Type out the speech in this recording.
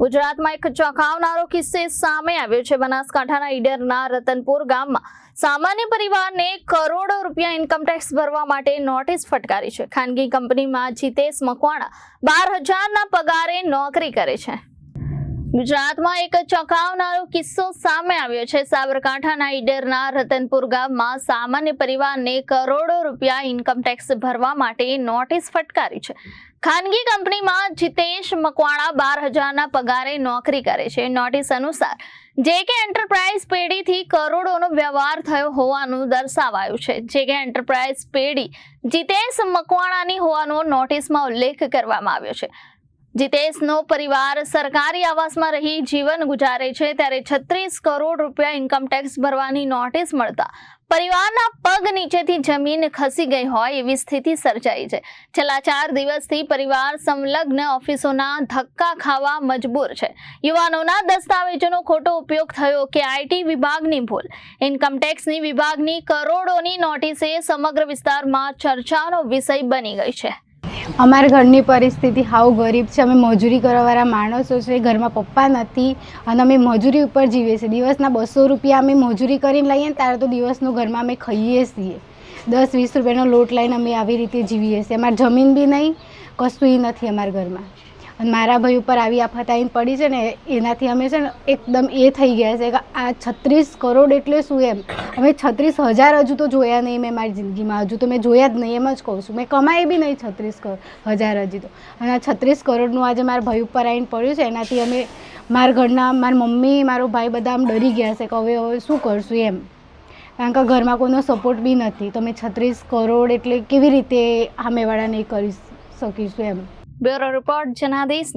ગુજરાતમાં એક ચોંકાવનારો કિસ્સે સામે આવ્યો છે. બનાસકાંઠાના ઈડરના રતનપુર ગામમાં સામાન્ય પરિવારને કરોડો રૂપિયા ઇન્કમટેક્સ ભરવા માટે નોટિસ ફટકારી છે. ખાનગી કંપનીમાં જીતેશ મકવાણા બાર હજારના પગારે નોકરી કરે છે. ગુજરાતમાં એક ચોંકાવનારો કિસ્સો સામે આવ્યો છે. સાબરકાંઠાના ઈડરના રતનપુર ગામમાં સામાન્ય પરિવારને કરોડો રૂપિયા ઇન્કમટેક્સ ભરવા માટે નોટિસ ફટકારી છે. ખાનગી કંપનીમાં જીતેશ મકવાણા બાર હજારના પગારે નોકરી કરે છે. નોટિસ અનુસાર જે કે એન્ટરપ્રાઇઝ પેઢીથી કરોડોનો વ્યવહાર થયો હોવાનું દર્શાવાયું છે. જે કે એન્ટરપ્રાઇઝ પેઢી જીતેશ મકવાણાની હોવાનો નોટિસમાં ઉલ્લેખ કરવામાં આવ્યો છે. જીતેશનો પરિવાર સરકારી આવાસમાં રહી જીવન ગુજારે છે ત્યારે છત્રીસ કરોડ રૂપિયા ઇન્કમટેક્સ ભરવાની નોટિસ મળતા પરિવારના પગ નીચેથી જમીન ખસી ગઈ હોય એવી સ્થિતિ સર્જાઈ છે. છેલ્લા ચાર દિવસથી પરિવાર સંલગ્ન ઓફિસોના ધક્કા ખાવા મજબૂર છે. યુવાનોના દસ્તાવેજોનો ખોટો ઉપયોગ થયો કે આઈટી વિભાગની ભૂલ. ઇન્કમટેક્સની વિભાગની કરોડોની નોટિસે સમગ્ર વિસ્તારમાં ચર્ચાનો વિષય બની ગઈ છે. અમારા ઘરની પરિસ્થિતિ હાવ ગરીબ છે. અમે મજૂરી કરવાવાળા માણસો છે. ઘરમાં પપ્પા નથી અને અમે મજૂરી ઉપર જીવીએ છીએ. દિવસના બસો રૂપિયા અમે મજૂરી કરીને લઈએ ને ત્યારે તો દિવસનું ઘરમાં અમે ખાઈએ છીએ. દસ, વીસ રૂપિયાનો લોટ લઈને અમે આવી રીતે જીવીએ છીએ. અમારે જમીન બી નહીં, કશું નથી અમારા ઘરમાં. અને મારા ભાઈ ઉપર આવી આફત આવીને પડી છે ને, એનાથી અમે છે ને એકદમ એ થઈ ગયા છે કે આ છત્રીસ કરોડ એટલે શું એમ? અમે છત્રીસ હજાર હજુ તો જોયા નહીં મેં મારી જિંદગીમાં. હજુ તો મેં જોયા જ નહીં, એમ જ કહું છું. મેં કમાય બી નહીં છત્રીસ હજાર હજી તો. અને આ છત્રીસ કરોડનું આજે મારા ભાઈ ઉપર આવીને પડ્યું છે, એનાથી અમે મારા ઘરના, મારી મમ્મી, મારો ભાઈ બધા આમ ડરી ગયા છે કે હવે હવે શું કરશું એમ? કારણ કે ઘરમાં કોઈનો સપોર્ટ બી નથી. તો મેં છત્રીસ કરોડ એટલે કેવી રીતે સામેવાળાને નહીં કરી શકીશું એમ? Bureau report Janadesh